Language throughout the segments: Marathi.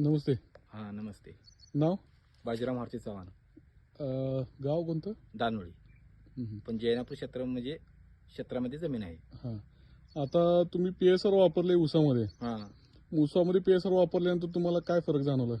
नमस्ते. हां नमस्ते. नाव? बाजीराव मारुती चव्हाण. अं, गाव कोणतं? दानोळी. हम्म. पण जैनापूर क्षेत्र म्हणजे क्षेत्रामध्ये जमीन आहे. हां. आता तुम्ही पी एस आर वापरले ऊसामध्ये हां. ऊसामध्ये पी एस आर वापरल्यानंतर तुम्हाला काय फरक जाणवला?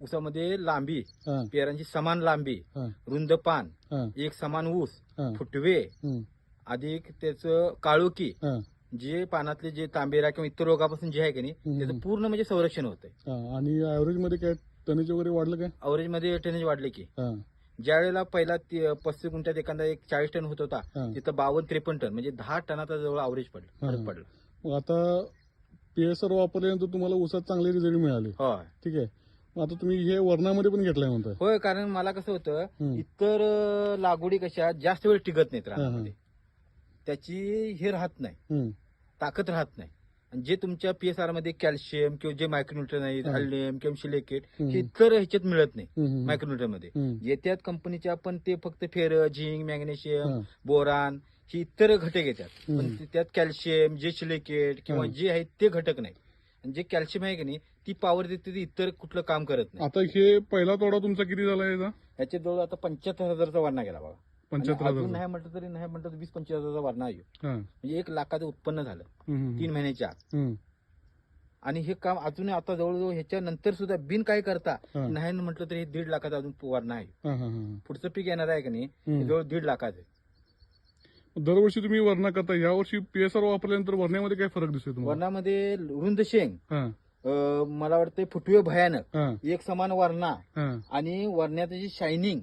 ऊसामध्ये लांबी हां. पेरांची समान लांबी हां. रुंद पान हां. एक समान ऊस हां. फुटवे हम्म, अधिक त्याचं काळोखी हां. जे पानातले जे तांबेरा किंवा इतर रोगापासून जे आहे की नाही. त्याचं पूर्ण म्हणजे संरक्षण होतंय. हां आणि ॲव्हरेजमध्ये काय टनेज वगैरे वाढलं काय? अवरेजमध्ये टेनेज वाढले की. हां. ज्या वेळेला पहिला ती- पस्तीस गुंठ्यात एखादा एक चाळीस टन होत होता हां. तिथं बावन्न त्रेपन्न टन म्हणजे दहा टनाचा जवळ अवरेज पडलं हां. पडला. मग आता पी एस आर वापरल्यानंतर तुम्हाला ऊसात चांगले रिझल्ट मिळाले. होय. ठीक आहे. मग आता तुम्ही हे वर्णामध्ये पण घेतलाय म्हणताय. होय कारण मला कसं होतं हम्म. इतर अं, लागवडी कशा जास्त वेळ टिकत नाहीत रानामध्ये. त्याची हे राहत नाही. हम्म, ताकद राहत नाही. आणि जे तुमच्या पीएसआरमध्ये कॅल्शियम किंवा जे मायक्रोन्युट्रन आहेत हा. अल्नियम किंवा हम्म. हे इतर ह्याच्यात मिळत नाही मायक्रोन्युट्रनमध्ये. येत्यात कंपनीच्या पण ते फक्त फेर झिंक मॅग्नेशियम बोरान ही इतर घटक येतात. पण त्यात कॅल्शियम जे सिलिकेट किंवा. जे आहेत ते घटक नाही. आणि जे कॅल्शियम आहे की नाही ती पॉवर देते ती इतर कुठलं काम करत नाही. आता हे पहिला तोडा तुमचा किती झाला याचा? याच्या जवळ आता पंच्याहत्तर हजारचा वर्णा गेला बघा. अजून नाही म्हटलं तरी नाही म्हटलं तर वीस पंचवीस हजाराचा वर्णा आहे. हां. म्हणजे एक लाखाचं उत्पन्न झालं. हम्म, तीन महिन्याच्या आत. हम्म, आणि हे काम अजून आता जवळजवळ ह्याच्या नंतर सुद्धा बिन काय करता हा. नाही म्हटलं तरी हे दीड लाखाचं अजून वर्ण आहे. हां, हां, हां, पुढचं पीक येणार आहे का नाही? हम्म. जवळ दीड लाखाचं आहे. दरवर्षी तुम्ही वरणा करता. यावर्षी पीएसआर वापरल्यानंतर वरण्यामध्ये काय फरक दिसतोय तुम्हाला? वर्णामध्ये रुंद शेंग. हां, अं, मला वाटतं फुटवे भयानक. हां, एक समान वर्णा. हां, आणि वर्ण्याचं जी शायनिंग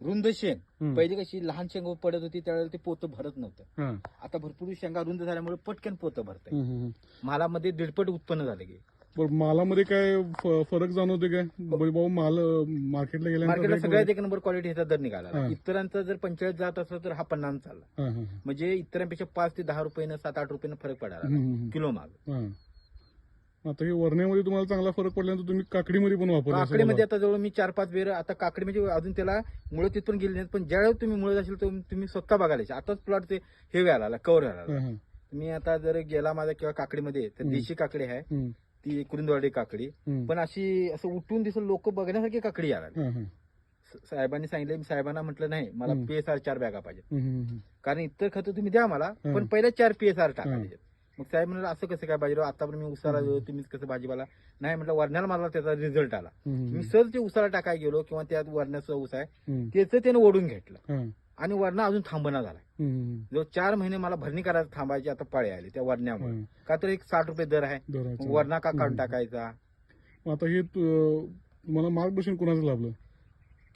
रुंद शेंग पहिली कशी लहान शेंग पडत होती त्यावेळेला ते पोतं भरत नव्हतं. हां, आता भरपूर शेंगा रुंद झाल्यामुळे पटकन पोतं भरत हम्म, हम्म. मालामध्ये दीडपट उत्पन्न झालं की. बरं मालामध्ये काय फ- फरक जाणवते काय? बरं बाबा माल मार्केटला मार्केटला गेल्यानंतर सगळ्यात एक नंबर क्वालिटी ह्याचा दर निघाला. हा. इतरांचा जर पंचेचाळीस जात असला तर हा पन्नास चालला म्हणजे इतरांपेक्षा पाच ते दहा रुपयानं सात आठ रुपयानं फरक पडाला किलो माग. आता हे वरण्यामध्ये तुम्हाला चांगला फरक पडल्यानंतर तुम्ही काकडीमध्ये पण वापरला काकडीमध्ये. आता जवळ मी चार पाच बेर आता काकडी म्हणजे अजून त्याला मुळे तिथपर्यंत गेली नाहीत पण ज्यावेळेस तुम्ही मुळे असेल तर तुम्ही स्वतः बघायला यायचे. आताच प्लॉट ते हे व्हायला कव्हर व्हायला हां, हां, मी आता जर गेला माझा किंवा काकडीमध्ये तर हम्म. देशी काकडी आहे हम्म, ती कुरुंदवाडी काकडी हम्म, पण अशी असं उठून दिसून लोक बघण्यासारखी काकडी यायला लागली. हां, हां, स- साहेबांनी सांगितलं मी साहेबांना म्हटलं नाही मला हम्म. पीएसआर चार बॅगा पाहिजे हम्म, हम्म, कारण इतर खतं तुम्ही द्या मला हम्म. पण पहिल्या चार पीएसआर टाका हम्म. त्याच्यात. मग साहेब म्हणाले असं कसं काय बाजीराव आता पण मी उसाला. गेलो तुम्हीच कसं भाजीपाला नाही म्हटलं वरण्याला मला त्याचा रिझल्ट आला. मी सहज ते उसाला टाकाय गेलो किंवा त्यात वरण्याचा ऊस आहे त्याचं त्यानं ओढून घेतलं. आणि वरणा अजून थांबना झाला जो चार महिने मला भरणी करायला थांबायची आता पाळी आली त्या वरण्यामुळे. का तर एक साठ रुपये दर आहे. वरणा का काढून. टाकायचा? आता हे तुम्हाला मार्गदर्शन कोणाचं लाभलं?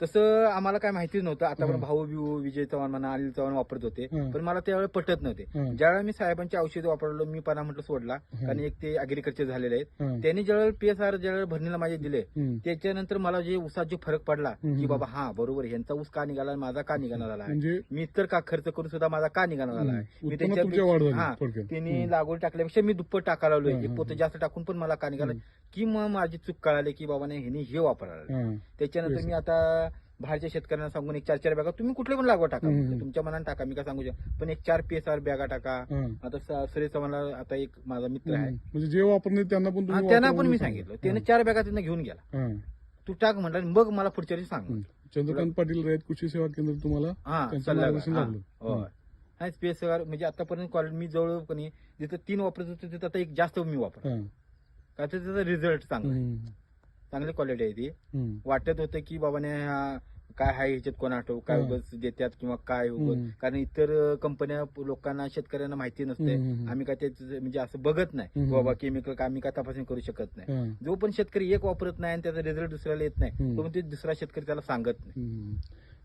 तसं आम्हाला काय माहितीच नव्हतं आता पण. भाऊ बिऊ विजय चव्हाण म्हणा अनिल चव्हाण वापरत होते. पण मला त्यावेळेला पटत नव्हते. ज्यावेळेला मी साहेबांची औषध वापरलो मी पणा म्हटलं सोडला. कारण एक ते अग्रिकल्चर झालेले आहेत त्यांनी ज्यावेळेला पीएसआर ज्यावेळेला भरणीला माझे दिले. त्याच्यानंतर मला जे ऊसात जो फरक पडला. की बाबा हा बरोबर ह्यांचा ऊस का निघाला माझा का निघाला झाला म्हणजे मी तर का खर्च करून सुद्धा माझा का निघाला झाला मी झाली हा त्यांनी. लागवड टाकल्यापेक्षा मी दुप्पट टाकायला हं, पोत. जास्त टाकून पण मला का निघाला. की मग माझी चूक कळाली की बाबा नाही ह्यांनी हे वापरायला त्याच्यानंतर. मी आता बाहेरच्या शेतकऱ्यांना सांगून एक चार चार बॅगा तुम्ही कुठले पण लागवड टाका. म्हटलं. तुमच्या मनाने टाका मी काय सांगू शकतो पण एक चार पीएसआर बॅगा टाका. आता स- सुरेश चव्हाणला आता एक माझा मित्र आहे. म्हणजे जे वापरणे त्यांना पण हा, तुम्ही त्यांना पण मी सांगितलं त्याने चार बॅगा तिथं घेऊन गेला हां. तू टाक म्हटलं आणि मग मला पुढच्या वेळी सांग हम्म. चंद्रकांत पाटील रयत कृषी सेवा केंद्र तुम्हाला हा त्यांचं सल्ला मार्गदर्शन हा, लाभलं. होय हम्म. हा पीएसआर म्हणजे आतापर्यंत कॉलेज मी जवळ कोणी जिथं तीन वापरत होते तिथं आता एक जास्त मी वापर हां. का तर त्याचा रिझल्ट चांगला. हम्म. चांगली क्वालिटी आहे ती हम्म. वाटत होतं की बाबाने हा काय आहे ह्याच्यात कोण आठव काय हा. उगाच देतात किंवा काय उगाच हम्म. कारण इतर कंपन्या लोकांना शेतकऱ्यांना माहिती नसते हम्म, हम्म. आम्ही काय त्याचं म्हणजे असं बघत नाही हम्म. बाबा केमिकल का आम्ही काय तपासणी करू शकत नाही. जो पण शेतकरी एक वापरत नाही आणि त्याचा रिझल्ट दुसऱ्याला येत नाही हम्म. तो पण ते दुसरा शेतकरी त्याला सांगत नाही हम्म.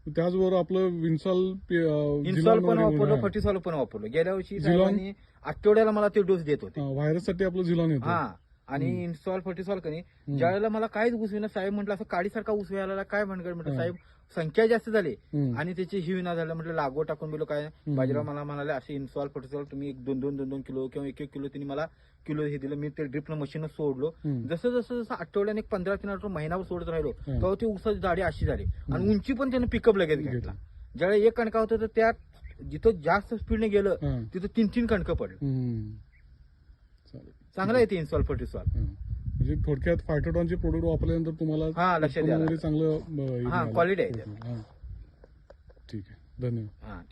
त्याचबरोबर आपलं विन्सॉल पे- अं, इन्सॉल पण वगैरे वापरलं. फर्टिसॉल पण वापरलं गेल्या वर्षी? साहेबांनी आठवड्याला मला ते डोस देत होते व्हायरससाठी आपलं झिलॉन येतं हा आणि. इन्स्टॉल फर्टिसॉल कनी हम्म. ज्यावेळेला मला काहीच घुसविना साहेब म्हटलं असं काडीसारखा उसवे आला काय म्हणकर म्हटलं. साहेब संख्या जास्त झाली. आणि त्याची ही विना झालं म्हटलं लागवड टाकून गेलो काय. बाजीराव मला म्हणाले असे इन्स्टॉल फर्टिसॉल तुम्ही एक दोन दोन दोन दोन किलो किंवा एक एक किलो त्यांनी मला किलो हे दिलं मी ते ड्रिपनं मशीन सोडलो. जसं जसं जसं आठवड्याने एक पंधरा तीन आठवडे महिनाभर सोडत राहिलो. तेव्हा ती उसाची जाडी अशी झाली आणि. उंची पण त्यानं पिकअप लगेच घेतलं. ज्यावेळेला एक कणका होतं तर त्यात जिथं जास्त स्पीडने गेलं. तिथं तीन तीन कणकं पडलं चांगलं आहे ते इन्स्टॉल फर्टिसॉल हां. म्हणजे थोडक्यात फायटोटॉनचे प्रोडक्ट वापरल्यानंतर तुम्हाला हा, लक्षात चांगलं अं, हे हा, मिळालं. quality आहे त्यात. हा. ठीक आहे धन्यवाद हा थँक्यू